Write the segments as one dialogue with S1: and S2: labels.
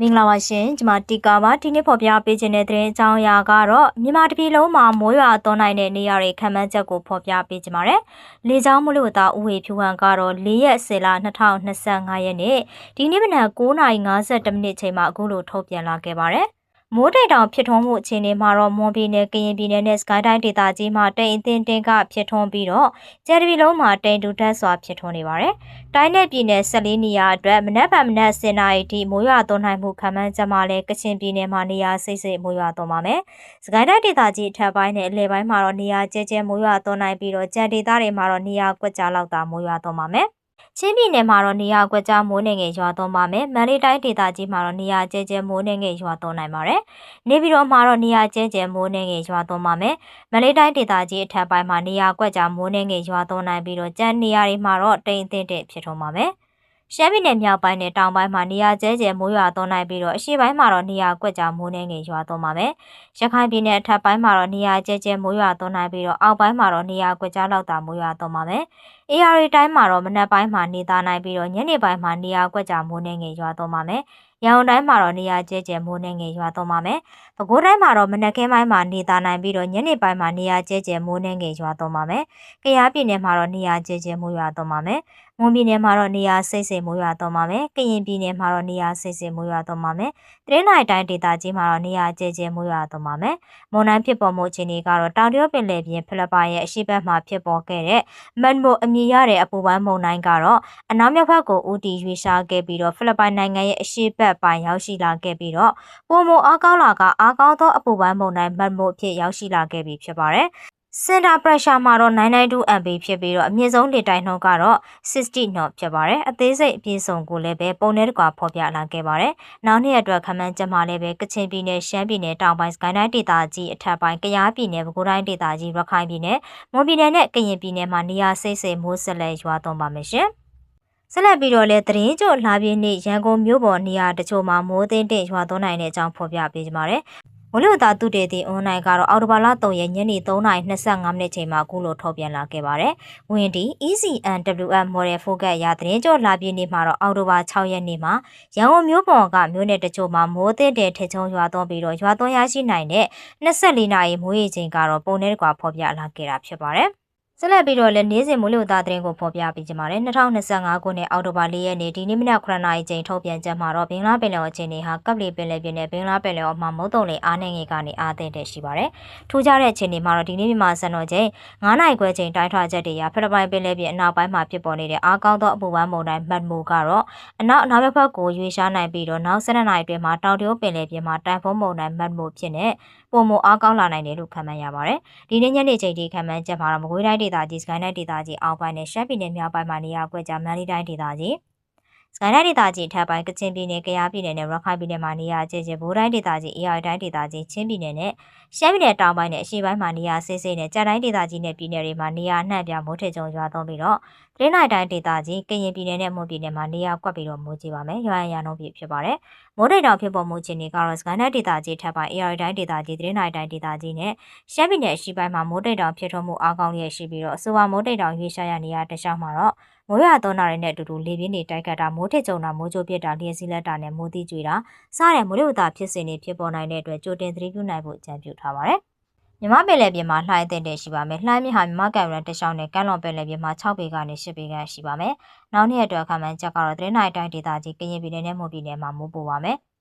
S1: မင်္ဂလာပါရှင်ကျွန်မတီကာပါဒီနေ့ဖော်ပြပေးခြင်းတဲ့သတင်းအကြောင်းအရာကတော့မြန်မာတပြည်လုံးမှာမိုးရွာသွန်းနိုင်တဲ့နေရာတွေခံမှန်းချက်ကိုဖော်ပြပေးကြပါမယ်။လေကြောင်းမလို့သားဥဝေဖြူဟန်ကတော့၄ရက်10လ2025ရက်နေ့ဒီနေ့မနက်9:52မိနစ်ချိန်မှာအခုလိုထုတ်ပြန်လာခဲ့ပါတယ်။ မိုးတိတ်တောင်ဖြစ်ထွန်းမှုအခြေအနေမှာတော့မွန်ပြည်နယ်ကရင်ပြည်နယ်နဲ့စကိုင်းတိုင်းဒေသကြီးမှာတိမ်အထင်တင်ကဖြစ်ထွန်းပြီးတော့ကျယ်တပြည်လုံးမှာတိမ်တူတက်စွာဖြစ်ထွန်းနေပါတယ်။တိုင်းနဲ့ပြည်နယ်14နေရာအတွက်မနက်ဖြန်မနက်10နာရီထိမိုးရွာသွန်းနိုင်မှုခံမှန်းချက်မှာလည်းကချင်ပြည်နယ်မှာနေရာစိတ်စိတ်မိုးရွာသွန်းပါမယ်။စကိုင်းတိုင်းဒေသကြီးအထက်ပိုင်းနဲ့အလယ်ပိုင်းမှာတော့နေရာကျဲကျဲမိုးရွာသွန်းနိုင်ပြီးတော့ကျန်ဒေသတွေမှာတော့နေရာကွက်ကြားလောက်သာမိုးရွာသွန်းပါမယ်။ ချင်းပြည်နယ်မှာတော့နေရာကွက်ကြားမိုးနေငယ်ရွာသွန်းပါမယ်။မန္တလေးတိုင်းဒေသကြီးမှာတော့နေရာကျဲကျဲမိုးနေငယ်ရွာသွန်းနိုင်ပါတယ်။နေပြည်တော်မှာတော့နေရာကျဲကျဲမိုးနေငယ်ရွာသွန်းပါမယ်။မန္တလေးတိုင်းဒေသကြီးအထက်ပိုင်းမှာနေရာကွက်ကြားမိုးနေငယ်ရွာသွန်းနိုင်ပြီးတော့ကျန်နေရာတွေမှာတော့တိမ်အထင်းတဲ့ဖြစ်ထွန်းပါမယ်။ ရှမ်းပြည်နယ်မြောက်ပိုင်းနဲ့တောင်ပိုင်းမှာနေရာကျဲကျဲမိုးရွာသွန်းနိုင်ပြီးတော့အရှေ့ပိုင်းမှာတော့နေရာကွက်ကြားမိုးနှင်းငယ်ရွာသွန်းပါမယ်။ရခိုင်ပြည်နယ်အထက်ပိုင်းမှာတော့နေရာကျဲကျဲမိုးရွာသွန်းနိုင်ပြီးတော့အောက်ပိုင်းမှာတော့နေရာကွက်ကြားလောက်သာမိုးရွာသွန်းပါမယ်။ AR တိုင်းမှာတော့မနက်ပိုင်းမှာနေသားနိုင်ပြီးတော့ညနေပိုင်းမှာနေရာကွက်ကြားမိုးနှင်းငယ်ရွာသွန်းပါမယ်။ ရန်ကုန်တိုင်းမှာတော့နေရာကျဲကျဲမိုးနှင်းငယ်ရွာသွန်းပါမယ်။ပဲခူးတိုင်းမှာတော့မနက်ခင်းပိုင်းမှာနေသားနိုင်ပြီးတော့ညနေပိုင်းမှာနေရာကျဲကျဲမိုးနှင်းငယ်ရွာသွန်းပါမယ်။ကယားပြည်နယ်မှာတော့နေရာကျဲကျဲမိုးရွာသွန်းပါမယ်။မွန်ပြည်နယ်မှာတော့နေရာစိတ်စိတ်မိုးရွာသွန်းပါမယ်။ကရင်ပြည်နယ်မှာတော့နေရာစိတ်စိတ်မိုးရွာသွန်းပါမယ်။တရင်းနိုင်တိုင်းဒေသကြီးမှာတော့နေရာကျဲကျဲမိုးရွာသွန်းပါမယ်။မွန်တိုင်းဖြစ်ပေါ်မှုအခြေအနေကတော့တောင်တရုတ်ပင်လယ်ပြင်ဖိလစ်ပိုင်ရဲ့အရှေ့ဘက်မှာဖြစ်ပေါ်ခဲ့တဲ့မန်မိုအမည်ရတဲ့အပူပိုင်းမုန်တိုင်းကတော့အနောက်မြောက်ဘက်ကိုဦးတည်ရွေ့ရှားခဲ့ပြီးတော့ဖိလစ်ပိုင်နိုင်ငံရဲ့အရှေ့ဘက်ပိုင်းရောက်ရှိလာခဲ့ပြီးတော့ပုံမအားကောင်းလာကအားကောင်းသောအပူပိုင်းမုန်တိုင်းမန်မိုအဖြစ်ရောက်ရှိလာခဲ့ပြီဖြစ်ပါတယ်။ center pressure မှာတော့992 MB ဖြစ်ပြီးတော့အမြင့်ဆုံးလေတိုက်နှုန်းကတော့60 knot ဖြစ်ပါတယ်အသေးစိတ်အပြည့်စုံကိုလည်းပဲပုံနဲ့တကွာဖော်ပြလာခဲ့ပါတယ်နောက်နှစ်အတွက်ခမန်းချက်မှာလည်းပဲကချင်ပြည်နယ်ရှမ်းပြည်နယ်တောင်ပိုင်းစကိုင်းတိုင်းဒေသကြီးအထက်ပိုင်းကယားပြည်နယ်ပဲခူးတိုင်းဒေသကြီးရခိုင်ပြည်နယ်မွန်ပြည်နယ်နဲ့ကရင်ပြည်နယ်မှာနေရာစိတ်စိတ်မိုးဆက်လက်ရွာသွန်းပါမယ်ရှင် ဆက်လက်ပြီးတော့လဲသတင်းကြိုလှပြင်းနေ့ရန်ကုန်မြို့ပေါ်နေရာတချို့မှာမိုးသိမ်းတဲ့ရွာသွန်းနိုင်တဲ့အကြောင်းဖော်ပြပေးကြပါမယ်ဝလူသားသူတေတီအွန်လိုင်းကတော့အော်တိုဘာလ3ရက်ညနေ3:25မိနစ်ချိန်မှာအခုလိုထုတ်ပြန်လာခဲ့ပါတယ်။ဝင်ဒီ ECNWM Model Focus ရသတင်းကြော်လာပြည့်နေ့မှာတော့အော်တိုဘာ6ရက်နေ့မှာရန်ကုန်မြို့ပေါ်ကမြို့နယ်တချို့မှာမိုးသင့်တဲ့ထချုံရွာသွန်းပြီးတော့ရွာသွန်းရရှိနိုင်တဲ့24နာရီမိုးရေချိန်ကတော့ပုံနဲ့တကွာဖော်ပြလာခဲ့တာဖြစ်ပါတယ်။ ဆက်လက်ပြီးတော့လည်းနေ့စဉ်မိုးလေဝသသတင်းကိုဖော်ပြပေးကြပါမယ်2025ခုနှစ်အောက်တိုဘာ၄ရက်နေ့ဒီနေ့မနက်9:00နာရီချိန်ထုတ်ပြန်ချက်မှာတော့ဘင်္ဂလားပင်လယ်အခြေအနေဟာကပ်လီပင်လယ်ပြင်နဲ့ဘင်္ဂလားပင်လယ်အော်မှာမုတ်တုံလေအားနေငယ်ကနေအားသင့်တဲ့ရှိပါတယ်။ထူးခြားတဲ့အခြေအနေမှာတော့ဒီနေ့မြန်မာစံတော်ချိန်9:00နာရီခွဲချိန်တိုင်းထွာချက်တွေရဖိလစ်ပိုင်ပင်လယ်ပြင်အနောက်ပိုင်းမှာဖြစ်ပေါ်နေတဲ့အားကောင်းသောအပူပိုင်းမုန်တိုင်းမတ်မိုကတော့အနောက်အနောက်ဘက်ကိုရွေ့ရှားနိုင်ပြီးတော့နောက်7နာရီအတွင်းမှာတောင်တရုတ်ပင်လယ်ပြင်မှာတိုင်ဖုန်းမုန်တိုင်းမတ်မိုဖြစ်နေ ပုံမအားကောင်းလာနိုင်တယ်လို့ခန့်မှန်းရပါတယ်။ဒီနေ့ညနေချိန်ထိခန့်မှန်းချက်မှာတော့မကွေးတိုင်းဒေသကြီးစကိုင်းတိုင်းဒေသကြီးအောက်ပိုင်းနဲ့ရှမ်းပြည်နယ်မြောက်ပိုင်းမှာနေရာကွက်ကြားမန္တလေးတိုင်းဒေသကြီး စကိုင်းတိုင်းဒေသကြီးထပ်ပိုင်းကချင်ပြည်နယ်၊ကယားပြည်နယ်နဲ့ရခိုင်ပြည်နယ်မှာနေရာကျကျဘိုးတိုင်းဒေသကြီး၊အေရတိုင်းဒေသကြီး၊ချင်းပြည်နယ်နဲ့ရှမ်းပြည်နယ်တောင်ပိုင်းနဲ့အရှေ့ပိုင်းမှာနေရာဆေးဆေးနဲ့ကြာတိုင်းဒေသကြီးနဲ့ပြည်နယ်တွေမှာနေရာနှံ့ပြမိုးထစ်ကြုံရွာသွန်းပြီးတော့တရင်းနိုင်တိုင်းဒေသကြီးကရင်ပြည်နယ်နဲ့မွန်ပြည်နယ်မှာနေရာကွက်ပြီးတော့မိုးကြီးပါမယ်။ရွာရံနှုန်းပြဖြစ်ပါတယ်။မိုးတိတ်တောင်ဖြစ်ပေါ်မှုခြေနေကတော့စကိုင်းတိုင်းဒေသကြီးထပ်ပိုင်းအေရတိုင်းဒေသကြီးတရင်းနိုင်တိုင်းဒေသကြီးနဲ့ရှမ်းပြည်နယ်အရှေ့ပိုင်းမှာမိုးတိတ်တောင်ဖြစ်ထွန်းမှုအားကောင်းလျက်ရှိပြီးတော့အဆိုပါမိုးတိတ်တောင်ရွေးရှားရနေရာတခြားမှာတော့မိုးရွာသွန်းတာတွေနဲ့အတူတူလေပြင်းတွေတိုက်ခတ်တာမိုးထစ်ကြုံတာမိုးကြိုးပြစ်တာလျှက်စီးလက်တာနဲ့မိုးတိကျွေတာစတဲ့မိုးလေဝသဖြစ်စဉ်တွေဖြစ်ပေါ်နိုင်တဲ့အတွက်ကြိုတင်သတိပြုနိုင်ဖို့အကြံပြုထားပါတယ်။မြမပင်လယ်ပြင်မှာလှိုင်းအသင့်တဲ့ရှိပါမယ်။လှိုင်းမြဟာမြမကံရန်တခြားနဲ့ကမ်းလွန်ပင်လယ်ပြင်မှာ6ပေကနေ10ပေခန့်ရှိပါမယ်။နောက်နှစ်အတွက်ခန့်မှန်းချက်ကတော့သတင်းနိုင်တိုင်းဒေသကြီးကရင်ပြည်နယ်နဲ့မွန်ပြည်နယ်မှာမိုးပိုပါမယ်။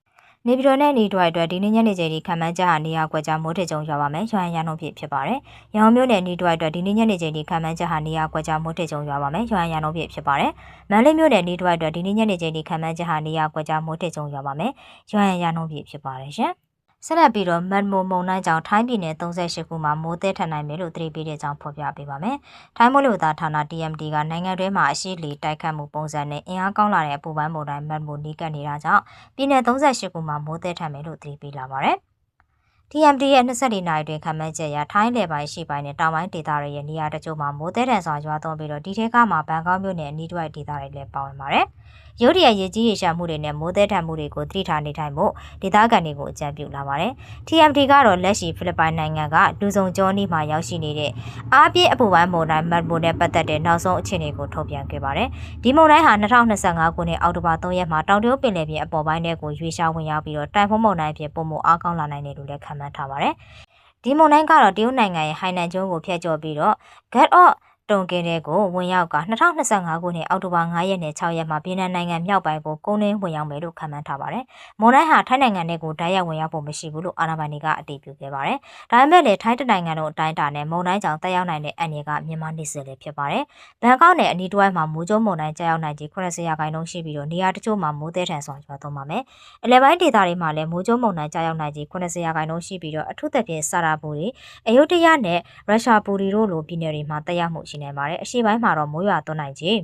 S1: နေပြည်တော်နဲ့နေတွိုက်အတွက်ဒီနေ့ညနေချိန်ထိခံမှန်းချက်ဟာနေရာကွက်ကြားမိုးထစ်ကြုံရွာပါမယ်။ရွာရန်နှုန်းဖြစ်ဖြစ်ပါတယ်။ရန်ကုန်မြို့နယ်နေတွိုက်အတွက်ဒီနေ့ညနေချိန်ထိခံမှန်းချက်ဟာနေရာကွက်ကြားမိုးထစ်ကြုံရွာပါမယ်။ရွာရန်နှုန်းဖြစ်ဖြစ်ပါတယ်။မန္တလေးမြို့နယ်နေတွိုက်အတွက်ဒီနေ့ညနေချိန်ထိခံမှန်းချက်ဟာနေရာကွက်ကြားမိုးထစ်ကြုံရွာပါမယ်။ရွာရန်နှုန်းဖြစ်ဖြစ်ပါတယ်ရှင်။ ဆက်လက်ပြီးတော့မတ်မိုမုံနိုင်ကြောင်ထိုင်းပြည်နယ်38ခုမှာမိုးသည်ထန်နိုင်မယ်လို့သတိပေးတဲ့အကြောင်းဖော်ပြပေးပါမယ်။ထိုင်းမိုးလေဝသဌာန TMD ကနိုင်ငံတွင်းမှာအရှိလီတိုက်ခတ်မှုပုံစံနဲ့အင်အားကောင်းလာတဲ့အပူပိုင်းမုန်တိုင်းမတ်မိုနီးကပ်နေတာကြောင့်ပြည်နယ်38ခုမှာမိုးသည်ထန်မယ်လို့သတိပေးလာပါတယ်။ TMD ရဲ့24နာရီတွင်ခန့်မှန်းချက်အရထိုင်းလယ်ပိုင်းရှိပိုင်းနဲ့တောင်ပိုင်းဒေသတွေရဲ့နေရာတချို့မှာမိုးသည်ထန်စွာရွာသွန်းပြီးတော့ဒီထက်ကမှဘန်ကောက်မြို့နယ်အနီးတစ်ဝိုက်ဒေသတွေလည်းပါဝင်ပါတယ်။ ရုတ်တရက်ရေကြီးရေရှာမှုတွေနဲ့မိုးသည်ထန်မှုတွေကိုသတိထားနေထိုင်ဖို့ဒေသခံတွေကိုအကြံပြုလာပါတယ်။ TMT ကတော့လက်ရှိဖိလစ်ပိုင်နိုင်ငံကလူစုံကျောနီမှာရောက်ရှိနေတဲ့အားပြည့်အပူပိုင်းမုန်တိုင်းမတ်မိုနဲ့ပတ်သက်တဲ့နောက်ဆုံးအခြေအနေကိုထုတ်ပြန်ခဲ့ပါတယ်။ဒီမုန်တိုင်းဟာ2025ခုနှစ်အောက်တိုဘာ3ရက်မှာတောင်တရုတ်ပင်လယ်ပြင်အပေါ်ပိုင်းထဲကိုရွေ့ရှားဝင်ရောက်ပြီးတော့တိုင်ဖုန်းမုန်တိုင်းအဖြစ်ပုံမအားကောင်းလာနိုင်တယ်လို့လည်းခန့်မှန်းထားပါတယ်။ဒီမုန်တိုင်းကတော့တရုတ်နိုင်ငံရဲ့ဟိုင်နန်ကျွန်းကိုဖျက်ကျော်ပြီးတော့ Get Off တုံကင်းတဲ့ကိုဝင်ရောက်က2025ခုနှစ်အောက်တိုဘာ9ရက်နဲ့6ရက်မှာပြည်내နိုင်ငံမြောက်ပိုင်းကိုကုန်းနှင်းဝင်ရောက်မယ်လို့ခန့်မှန်းထားပါတယ်။မွန်တိုင်းဟာထိုင်းနိုင်ငံနဲ့ကိုတိုက်ရိုက်ဝင်ရောက်ဖို့မရှိဘူးလို့အာဏာပိုင်တွေကအတည်ပြုခဲ့ပါတယ်။ဒါပေမဲ့လည်းထိုင်းနိုင်ငံတို့အတိုင်းအတာနဲ့မုန်တိုင်းကြောင့်တက်ရောက်နိုင်တဲ့အန်ရီကမြန်မာနေစလည်းဖြစ်ပါတယ်။ဘန်ကောက်နယ်အနီးတစ်ဝိုက်မှာမိုးကြိုးမုန်တိုင်းကြောက်နိုင်ကြီး80ရာခိုင်နှုန်းရှိပြီးတော့နေရာတချို့မှာမိုးသည်ထန်စွာရွာသွန်းပါမယ်။အလဲပိုင်းဒေသတွေမှာလည်းမိုးကြိုးမုန်တိုင်းကြောက်နိုင်ကြီး80ရာခိုင်နှုန်းရှိပြီးတော့အထူးသဖြင့်စာရာဘူရီအယုဒ္ဓယနဲ့ရုရှားဘူရီတို့လိုပြည်နယ်တွေမှာတက်ရောက်မှုရှိနေပါတယ်။အရှိပိုင်းမှာတော့မိုးရွာသွန်းနိုင်ခြင်း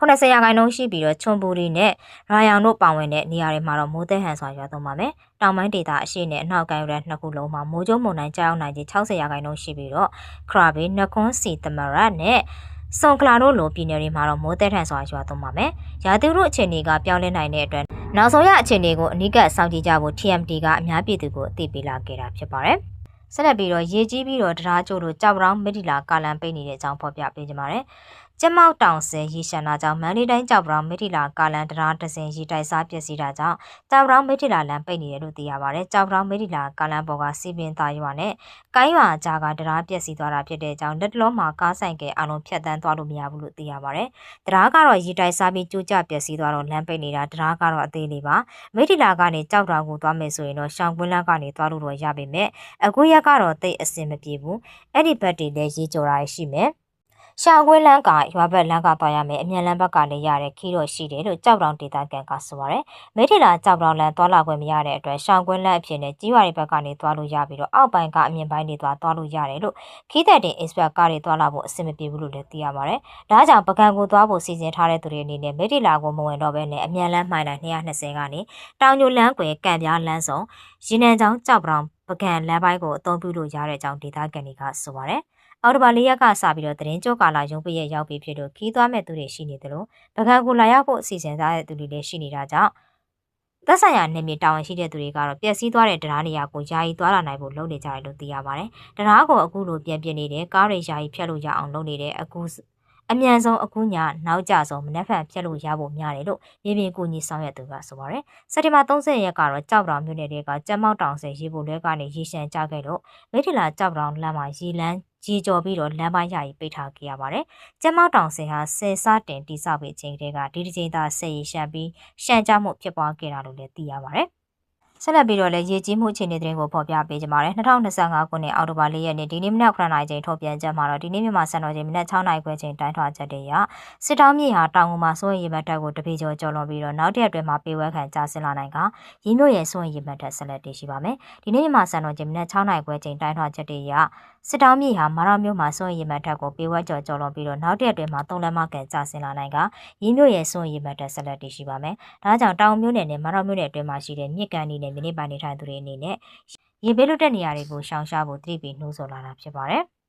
S1: 80ရာခိုင်နှုန်းရှိပြီးတော့ချွန်ပူရီနဲ့ရာယောင်တို့ပါဝင်တဲ့နေရာတွေမှာတော့မိုးသည်ဟန်စွာရွာသွန်းပါမယ်။တောင်ပိုင်းဒေသအရှိနဲ့အနောက်ကန်ယူတဲ့နှစ်ခုလုံးမှာမိုးကြိုးမုန်တိုင်းကြောက်နိုင်ခြင်း60ရာခိုင်နှုန်းရှိပြီးတော့ခရာဘေးနကွန်စီတမရတ်နဲ့ဆွန်ကလာတို့လိုပြည်နယ်တွေမှာတော့မိုးသည်ထန်စွာရွာသွန်းပါမယ်။ရာသီဥတုအခြေအနေကပြောင်းလဲနိုင်တဲ့အတွက်နောက်ဆုံးရအခြေအနေကိုအနိကစောင့်ကြည့်ကြဖို့ TMT ကအများပြည်သူကိုအသိပေးလာခဲ့တာဖြစ်ပါတယ်။ ဆက်လက်ပြီးတော့ရေကြီးပြီးတော့တရားကျိုးတို့ကြောက်ပြောင်းမက်ဒီလာကာလန်ပိတ်နေတဲ့အကြောင်းဖော်ပြပေးကြပါမယ်။ ကျမောက်တောင်ဆဲရေရှမ်းတာကြောင့်မန္တလေးတိုင်းကြောက်ပြောင်းမက်ဒီလာကာလန်တရားတစင်ရေတိုက်စားပျက်စီးတာကြောင့်ကြောက်ပြောင်းမက်ဒီလာလန်ပိတ်နေတယ်လို့သိရပါတယ်။ကြောက်ပြောင်းမက်ဒီလာကာလန်ပေါ်ကစီပင်သားရွာနဲ့ကိုင်းရွာကြားကတရားပျက်စီးသွားတာဖြစ်တဲ့အကြောင်းလက်တလုံးမှာကားဆိုင်ကဲအလုံးဖြတ်တန်းသွားလို့မရဘူးလို့သိရပါတယ်။တရားကတော့ရေတိုက်စားပြီးကြိုးကျပျက်စီးသွားတော့လမ်းပိတ်နေတာတရားကတော့အသေးလေးပါ။မက်ဒီလာကနေကြောက်တော်ကိုသွားမယ်ဆိုရင်တော့ရှောင်းကွင်းလန်းကနေသွားလို့တော့ရပါမယ်။အခုရက်ကတော့တိတ်အဆင်မပြေဘူး။အဲ့ဒီဘက်တွေလည်းရေကြော်တာရှိမယ်။ ရှာခွေးလန်းကရွာဘက်လန်းကသွားရမယ်အမြန်လန်းဘက်ကလည်းရတဲ့ခီးတော့ရှိတယ်လို့ကြောက်တောင်ဒေသခံကဆိုပါရယ်မိထီလာကြောက်တောင်လန်းသွားလာခွင့်မရတဲ့အတွက်ရှောင်းခွေးလန်းအဖြစ်နဲ့ကြီးရွာတွေဘက်ကနေသွားလို့ရပြီးတော့အောက်ပိုင်းကအမြင့်ပိုင်းတွေသွားသွားလို့ရတယ်လို့ခီးတဲ့တင် expert ကားတွေသွားလာဖို့အဆင်မပြေဘူးလို့လည်းသိရပါရယ်ဒါကြောင့်ပကံကိုသွားဖို့စီစဉ်ထားတဲ့သူတွေအနေနဲ့မိထီလာကိုမဝင်တော့ဘဲနဲ့အမြန်လန်းမှိုင်တိုင်း220ကနေတောင်ညိုလန်းကွယ်ကံပြားလန်းဆောင်ရင်နံချောင်းကြောက်ပရောင် ပကံလမ်းပိုင်းကိုအသုံးပြုလို့ရတဲ့အကြောင်းဒေသခံတွေကဆိုပါရယ်အော်တိုဘာ၄ရက်ကစပြီးတော့တရင်ကြောကာလာရုံးပရက်ရောက်ပြီးဖြစ်လို့ခီးသွားမဲ့သူတွေရှိနေတယ်လို့ပကံကိုလာရောက်ဖို့အစီအစဉ်ထားတဲ့သူတွေလည်းရှိနေတာကြောင့်သက်ဆိုင်ရာနေမြေတာဝန်ရှိတဲ့သူတွေကတော့ပျက်စီးသွားတဲ့တရားနေရာကိုယာယီသွားလာနိုင်ဖို့လုပ်နေကြတယ်လို့သိရပါတယ်။တရားကိုအခုလိုပြန်ပြနေတယ်ကားတွေယာယီဖြတ်လို့ရအောင်လုပ်နေတယ်အခု အမြန်ဆုံးအခုညနောက်ကြဆုံးမနက်ဖြန်ဖြတ်လို့ရဖို့များတယ်လို့မြေပြင်ကူညီဆောင်ရွက်သူကဆိုပါတယ်။စက်တင်ဘာ30ရက်ကတော့ကြောက်တောင်မြို့နယ်တွေကကျမ်းမောက်တောင်ဆယ်ရေပိုလွဲကနေရေရှမ်းကြခဲ့လို့မိထီလာကြောက်တောင်လမ်းမှာရေလန်းကြီးကြော်ပြီးတော့လမ်းပိုင်းယာယီပိတ်ထားခဲ့ရပါတယ်။ကျမ်းမောက်တောင်ဆယ်ဟာဆယ်စတင်တိစောက်ပြီးချိန်တည်းကဒီဒီချိန်သာဆယ်ရီရှမ်းပြီးရှမ်းကြမှုဖြစ်ပွားခဲ့တာလို့လည်းသိရပါတယ်။ ဆက်လက်ပြီးတော့လည်းရေကြီးမှုအခြေအနေတွေကိုဖော်ပြပေးကြပါမယ်2025ခုနှစ်အောက်တိုဘာ၄ရက်နေ့ဒီနေ့မနက်9:00နာရီချိန်ထုတ်ပြန်ချက်မှာတော့ဒီနေ့မြန်မာစံတော်ချိန်မနက်6:00နာရီခွဲချိန်တိုင်းထွာချက်တွေရစစ်တောင်းမြေဟာတောင်ကုန်မှာစိုးရိမ်ရေမှတ်တက်ကိုတပေကျော်ကျော်လွန်ပြီးတော့နောက်တစ်ရက်အတွင်းမှာပေဝဲခံကြာဆင်းလာနိုင်ကရင်းမြို့ရဲ့စိုးရိမ်ရေမှတ်တက်ဆက်လက်တည်ရှိပါမယ်ဒီနေ့မြန်မာစံတော်ချိန်မနက်6:00နာရီခွဲချိန်တိုင်းထွာချက်တွေရ စစ်တောင်းမြေဟာမာရမြို့မှာစိုးရိမ်ရေမှတ်တက်ကိုပေဝဲကျော်ကျော်လွန်ပြီးတော့နောက်တစ်ရက်အတွင်းမှာသုံးလက်မကန်ကြာဆင်းလာနိုင်ကရင်းမြို့ရဲ့စိုးရိမ်ရေမှတ်တက်ဆက်လက်တည်ရှိပါမယ်ဒါကြောင့်တောင်မြို့နယ်နဲ့မာရမြို့နယ်အတွင်းမှာရှိတဲ့မြစ်ကန်ဒီနဲ့မိနစ်ပိုင်းနေထိုင်သူတွေအနေနဲ့ရေဘေးလွတ်တဲ့နေရာတွေကိုရှောင်ရှားဖို့တတိပီနှိုးဆော်လာတာဖြစ်ပါတယ်။